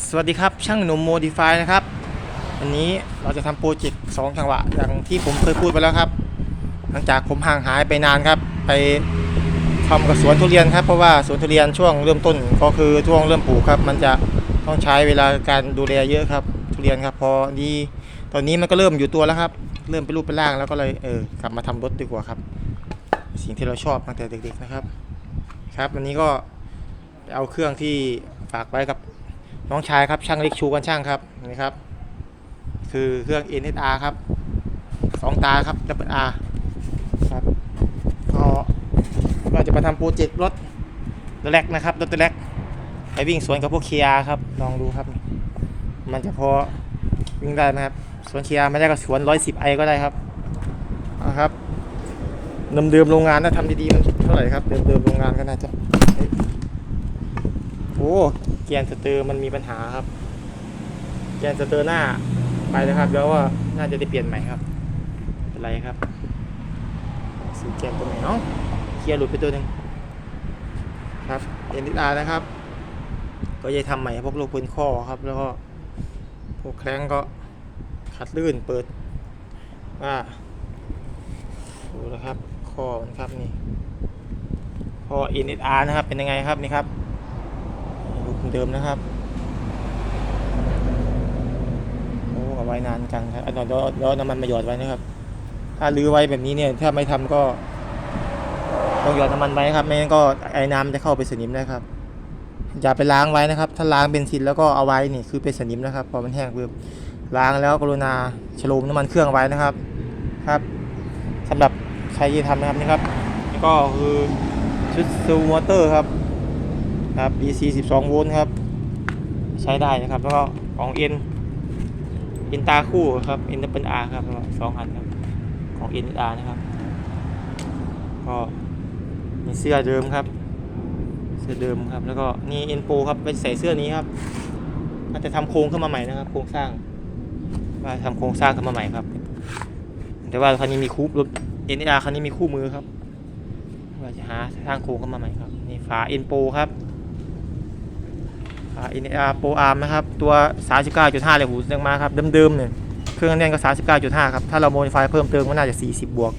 สวัสดีครับช่างหนุ่มโมดิฟายนะครับวันนี้เราจะทำโปรเจกต์สองจังหวะอย่างที่ผมเคยพูดไปแล้วครับ หลังจากผมห่างหายไปนานครับ ไปทำกับสวนทุเรียนครับ เพราะว่าสวนทุเรียนช่วงเริ่มต้นก็คือช่วงเริ่มปลูกครับ มันจะต้องใช้เวลาการดูแลเยอะครับ ทุเรียนครับ พอดีตอนนี้มันก็เริ่มอยู่ตัวแล้วครับ เริ่มเป็นรูปเป็นร่างแล้วก็เลยเออกลับมาทำรถดีกว่าครับ สิ่งที่เราชอบตั้งแต่เด็กๆนะครับ ครับวันนี้ก็ไปเอาเครื่องที่ฝากไว้กับ น้องชายครับช่างเล็กชูกันช่างครับนี่ครับ คือเครื่อง NSR ครับสองตาครับ Double R ครับก็ก็จะมาทำโปรเจกต์รถตัวแรกนะครับรถตัวแรกไปวิ่งสวนกับพวกเคียครับลองดูครับ มันจะพอวิ่งได้ไหมครับสวนเคียไม่ได้ก็สวน110ไอก็ได้ครับเอาครับเดิมๆโรงงานถ้าทำดีๆมันเท่าไหร่ครับเดิมๆโรงงานก็น่าจะโอ้ กียร์สเตอร์มันมีปัญหาครับแกนสเตอร์หน้าไปแล้วครับ แล้วว่าน่าจะได้เปลี่ยนใหม่ครับ เป็นไรครับซื้อแกนตัวใหม่เนาะเคลียร์หลุดไปตัวหนึ่งครับเอ็นดิอาร์นะครับ ก็จะทำใหม่พวกลูกปืนข้อครับ แล้วก็พวกแคล้งก็ขัดลื่นเปิดว่าดูนะครับข้อมันครับนี่ข้อ NSR นะครับเป็นยังไงครับนี่ครับ เดิมนะครับ โอ้เอาไว้นานจังครับเอาเดี๋ยวน้ำมันมาหยอดไว้นะครับ ถ้าลื้อไว้แบบนี้เนี่ย ถ้าไม่ทำก็ต้องหยอดน้ำมันไว้ครับ ไม่งั้นก็ไอ้น้ำจะเข้าไปสนิมนะครับ อย่าไปล้างไว้นะครับ ถ้าล้างเบนซินแล้วก็เอาไว้นี่คือเป็นสนิมนะครับ พอมันแห้งปุ๊บล้างแล้วกรุณาฉลมน้ำมันเครื่องไว้นะครับ ครับสำหรับใครที่ทำนะครับนี่ครับนี่ก็คือชุดซูมอเตอร์ครับ ครับ DC 12 โวลต์ครับ ใช้ได้นะครับ แล้วก็ของ N อินตาคู่ครับอินเตอร์เป็นอาร์ครับสองอันครับ ของเอินอาร์นะครับ ก็มีเสื้อเดิมครับ เสื้อเดิมครับ แล้วก็นี่เอ็นโปครับไปใส่เสื้อนี้ครับอาจจะทำโครงขึ้นมาใหม่นะครับ โครงสร้างว่าทำโครงสร้างขึ้นมาใหม่ครับ แต่ว่าคันนี้มีคู่รถเอ็นอาร์คันนี้มีคู่มือครับว่าจะหาสร้างโครงขึ้นมาใหม่ครับนี่ฝาเอ็นโปครับ อินเออาร์โปรอาร์มนะครับ ตัว 39.5 เลยหูเสียงมาครับ เดิมๆเนี่ยเครื่องแน่นก็ 39.5 ครับ ถ้าเราโมดิฟายเพิ่มเติมก็น่าจะ 40 บวก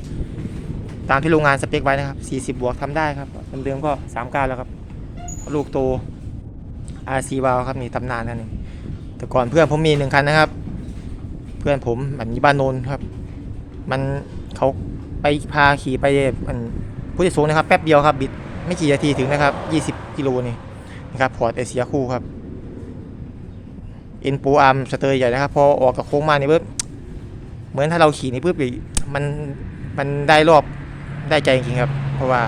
ตามที่โรงงานสเปคไว้นะครับ 40 บวกทำได้ครับ เดิมๆก็ 39 แล้วครับ ลูกโต RC วาลครับนี่ตำนานนั่นเองแต่ก่อนเพื่อนผมมีหนึ่งคันนะครับ เพื่อนผมแบบนี้บ้านโนนครับ มันเขาไปพาขี่ไปมันผู้ที่สูงนะครับแป๊บเดียวครับบิดไม่กี่นาทีถึงนะครับ 20 กิโลนี่ นะครับพอร์ตเอเชียคู่ครับอินปูอาร์มสเตอร์ใหญ่นะครับ พอออกกับโค้งมานี่ปุ๊บเหมือนถ้าเราขี่นี่ปุ๊บมันมันได้รอบได้ใจจริงครับ เพราะว่า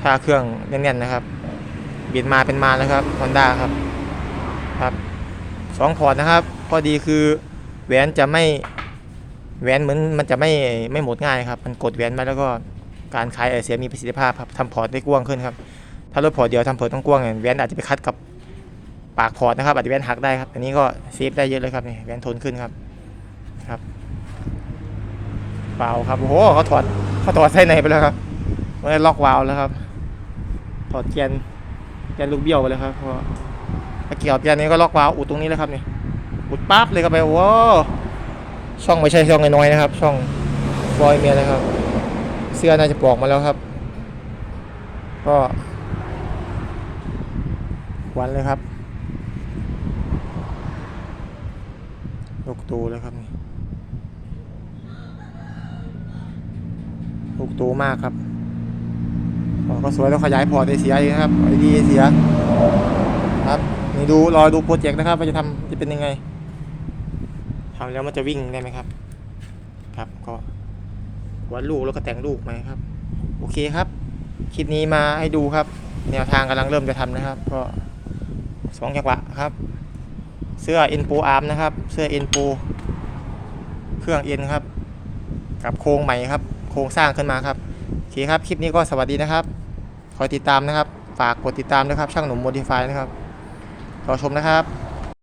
ถ้าเครื่องแน่นๆนะครับเบิดมาเป็นมาแล้วครับฮอนด้าครับครับสองพอร์ตนะครับข้อดีคือแหวนจะไม่แหวนเหมือนมันจะไม่ไม่หมดง่ายครับ มันกดแหวนมาแล้วก็การคลายไอเสียมีประสิทธิภาพครับทำพอร์ตได้กว้างขึ้นครับ ถ้ารถพอร์ตเดียวทำพอร์ตต้องกว้างเนี่ยแวนอาจจะไปคัดกับปากพอร์ตนะครับอาจจะแวนหักได้ครับอันนี้ก็เซฟได้เยอะเลยครับนี่แวนทนขึ้นครับครับวาล์วครับโอ้โหเขาถอดเขาถอดไส้ในไปแล้วครับไม่ได้ล็อกวาล์วแล้วครับ ถอดแกนแกนลูกเบี้ยวไปเลยครับพราะตะเกียบแกนนี้ก็ล็อกวาล์วอุดตรงนี้เลยครับนี่อุดปั๊บเลยครับไปโอ้โหช่องไม่ใช่ช่องน้อยๆนะครับ ช่องบอยเมียนะครับ เสื้อน่าจะปลอกมาแล้วครับ ก็ วันเลยครับลูกตูแล้วครับนี่ลูกตูมากครับอ๋อก็สวยแล้วขยายพอร์ตไอเสียอีกนะครับไอดีเสียครับนี่ดูรอดูโปรเจกต์นะครับว่าจะทำจะเป็นยังไงทำแล้วมันจะวิ่งได้ไหมครับ ครับก็วัดลูกแล้วก็แต่งลูกไหมครับ โอเคครับ คลิปนี้มาให้ดูครับ แนวทางกำลังเริ่มจะทำนะครับ ก็ สองจังหวะครับ เสื้อเอ็นปูอาร์มนะครับ เสื้อเอ็นปูเครื่องเอ็นครับ กับโครงใหม่ครับ โครงสร้างขึ้นมาครับโอเคครับ คลิปนี้ก็สวัสดีนะครับ คอยติดตามนะครับ ฝากกดติดตามนะครับ ช่างหนุ่มโมดิฟายนะครับ รอชมนะครับ